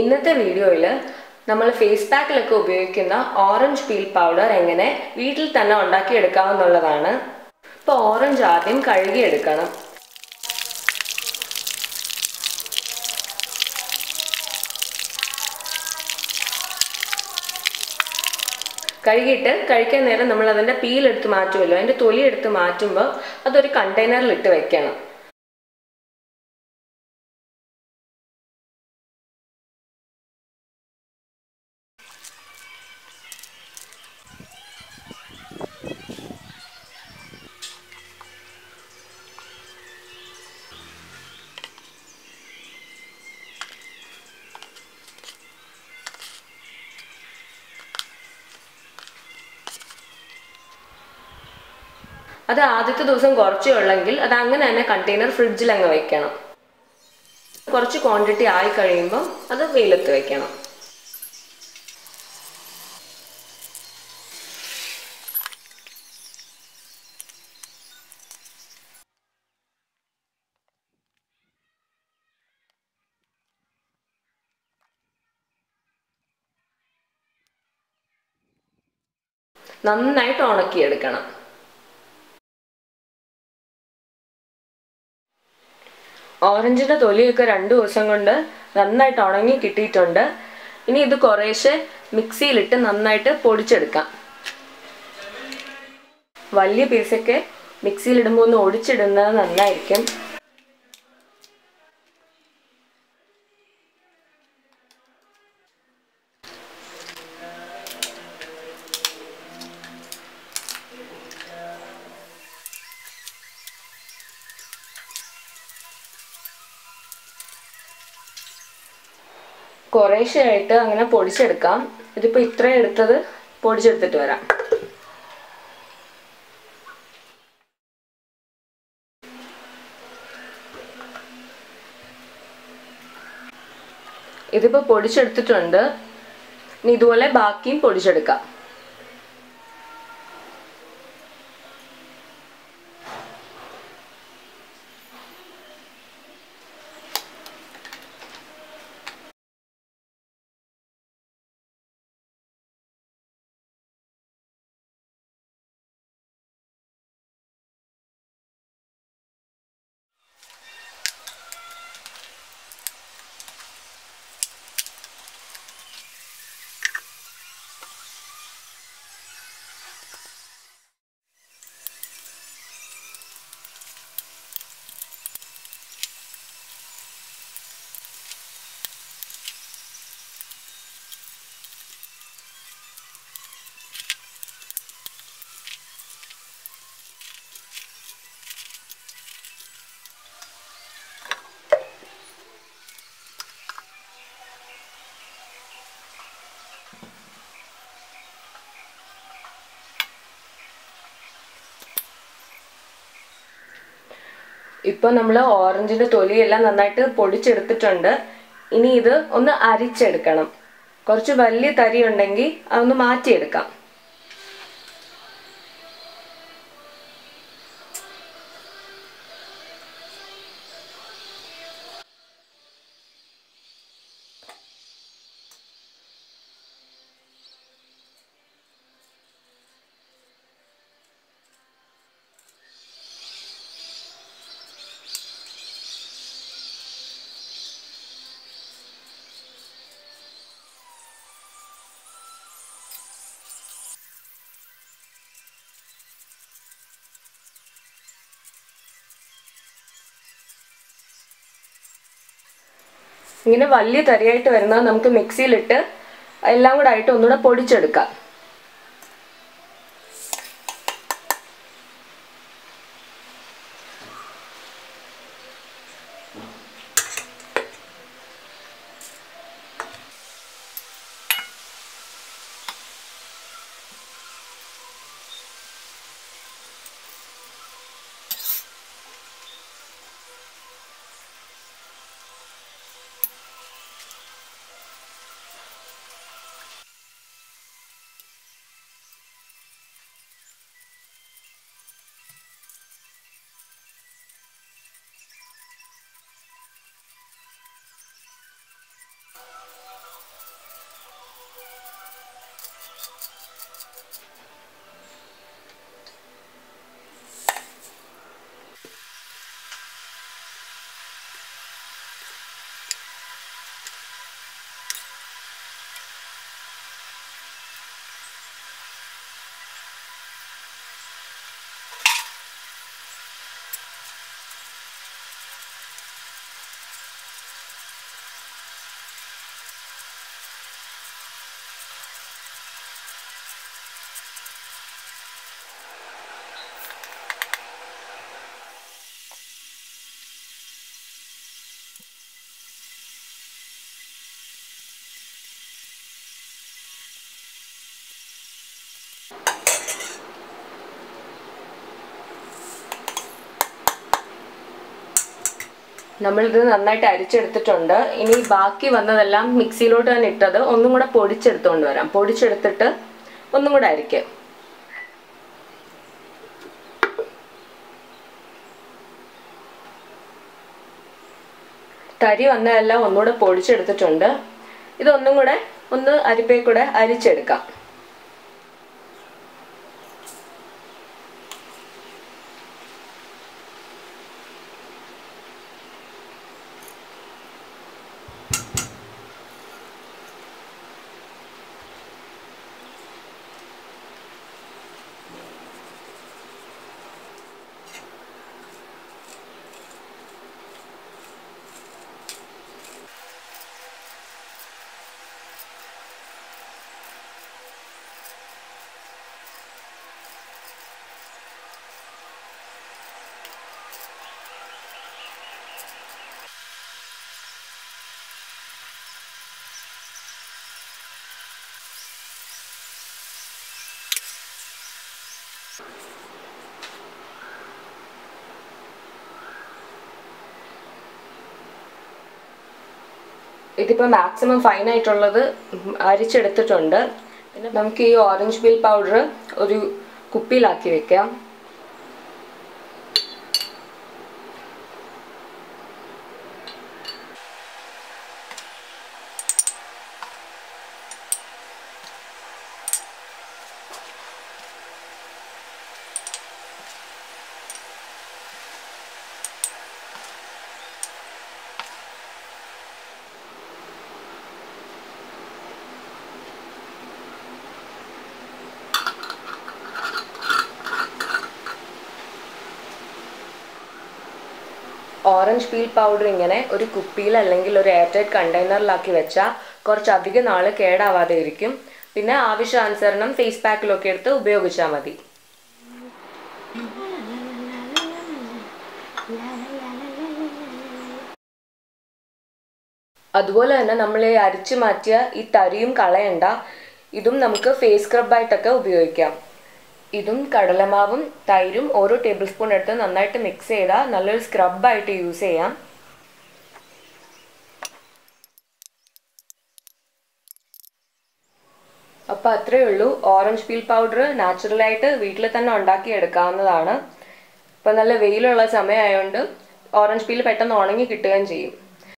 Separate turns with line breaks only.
ഇന്നത്തെ വീഡിയോയിൽ നമ്മൾ ഫേസ് പാക്കിലൊക്കെ ഉപയോഗിക്കുന്ന ഓറഞ്ച് പീൽ പൗഡർ എങ്ങനെ വീട്ടിൽ തന്നെ ഉണ്ടാക്കി എടുക്കാമെന്നുള്ളതാണ് ഇപ്പോൾ ഓറഞ്ച് ആദ്യം കഴുകിയെടുക്കണം. കഴുകിയിട്ട് കഴിക്കാൻ നേരം നമ്മൾ അതിന്റെ പീൽ എടുത്ത് മാറ്റുമല്ലോ അതിന്റെ തൊലി എടുത്ത് മാറ്റുമ്പോൾ അതൊരു കണ്ടെയ്നറിൽ ഇട്ട് വെക്കണം. അത് ആദ്യത്തെ ദിവസം കുറച്ചേ ഉള്ളെങ്കിൽ അത് അങ്ങനെ തന്നെ കണ്ടെയ്നർ ഫ്രിഡ്ജിൽ അങ്ങ് വെക്കണം. കുറച്ച് ക്വാണ്ടിറ്റി ആയി കഴിയുമ്പം അത് വെയിലത്ത് വെക്കണം. നന്നായിട്ട് ഉണക്കിയെടുക്കണം. ഓറഞ്ചിന്റെ തൊലിയൊക്കെ രണ്ട് ദിവസം കൊണ്ട് നന്നായിട്ട് ഉണങ്ങി കിട്ടിയിട്ടുണ്ട്. ഇനി ഇത് കുറേശ്ശെ മിക്സിയിലിട്ട് നന്നായിട്ട് പൊടിച്ചെടുക്കാം. വലിയ പീസൊക്കെ മിക്സിയിലിടുമ്പോൾ ഒന്ന് ഒടിച്ചിടുന്നത് നന്നായിരിക്കും. കുറേശ്ശെയായിട്ട് അങ്ങനെ പൊടിച്ചെടുക്കാം. ഇതിപ്പോൾ ഇത്രയും എടുത്തത് പൊടിച്ചെടുത്തിട്ട് വരാം. ഇതിപ്പോൾ പൊടിച്ചെടുത്തിട്ടുണ്ട്. ഇനി ഇതുപോലെ ബാക്കിയും പൊടിച്ചെടുക്കാം. ഇപ്പൊ നമ്മൾ ഓറഞ്ചിന്റെ തൊലിയെല്ലാം നന്നായിട്ട് പൊടിച്ചെടുത്തിട്ടുണ്ട്. ഇനി ഇത് ഒന്ന് അരിച്ചെടുക്കണം. കുറച്ച് വലിയ തരി ഉണ്ടെങ്കിൽ അതൊന്ന് മാറ്റിയെടുക്കാം. ഇങ്ങനെ വലിയ തരിയായിട്ട് വരുന്നത് നമുക്ക് മിക്സിയിലിട്ട് എല്ലാം കൂടെ ആയിട്ട് ഒന്നുകൂടെ പൊടിച്ചെടുക്കാം. നമ്മളിത് നന്നായിട്ട് അരിച്ചെടുത്തിട്ടുണ്ട്. ഇനി ബാക്കി വന്നതെല്ലാം മിക്സിയിലോട്ട് തന്നെ ഇട്ടത് ഒന്നും കൂടെ പൊടിച്ചെടുത്തുകൊണ്ട് വരാം. പൊടിച്ചെടുത്തിട്ട് ഒന്നും കൂടെ അരിക്കുക തരി വന്നതെല്ലാം ഒന്നുകൂടെ പൊടിച്ചെടുത്തിട്ടുണ്ട്. ഇതൊന്നും കൂടെ ഒന്ന് അരിപ്പേ കൂടെ അരിച്ചെടുക്കാം. ഇതിപ്പോൾ മാക്സിമം ഫൈൻ ആയിട്ടുള്ളത് അരിച്ചെടുത്തിട്ടുണ്ട്. പിന്നെ നമുക്ക് ഈ ഓറഞ്ച് പീൽ പൗഡർ ഒരു കുപ്പിയിലാക്കി വെക്കാം. ഓറഞ്ച് പീൽ പൗഡർ ഇങ്ങനെ ഒരു കുപ്പിയിൽ അല്ലെങ്കിൽ ഒരു എയർ ടൈറ്റ് കണ്ടെയ്നറിലാക്കി വെച്ചാൽ കുറച്ചധികം നാൾ കേടാവാതെ ഇരിക്കും. പിന്നെ ആവശ്യാനുസരണം ഫേസ് പാക്കിലൊക്കെ എടുത്ത് ഉപയോഗിച്ചാൽ മതി. അതുപോലെ തന്നെ നമ്മൾ ഈ അരിച്ചു മാറ്റിയ ഈ തരിയും കളയണ്ട. ഇതും നമുക്ക് ഫേസ് സ്ക്രബായിട്ടൊക്കെ ഉപയോഗിക്കാം. ഇതും കടലമാവും തൈരും ഓരോ ടേബിൾ സ്പൂൺ എടുത്ത് നന്നായിട്ട് മിക്സ് ചെയ്താൽ നല്ലൊരു സ്ക്രബായിട്ട് യൂസ് ചെയ്യാം. അപ്പോൾ അത്രയേ ഉള്ളൂ. ഓറഞ്ച് പീൽ പൗഡർ നാച്ചുറലായിട്ട് വീട്ടിൽ തന്നെ ഉണ്ടാക്കി എടുക്കാവുന്നതാണ്. ഇപ്പം നല്ല വെയിലുള്ള സമയമായതുകൊണ്ട് ഓറഞ്ച് പീൽ പെട്ടെന്ന് ഉണങ്ങി കിട്ടുകയും ചെയ്യും.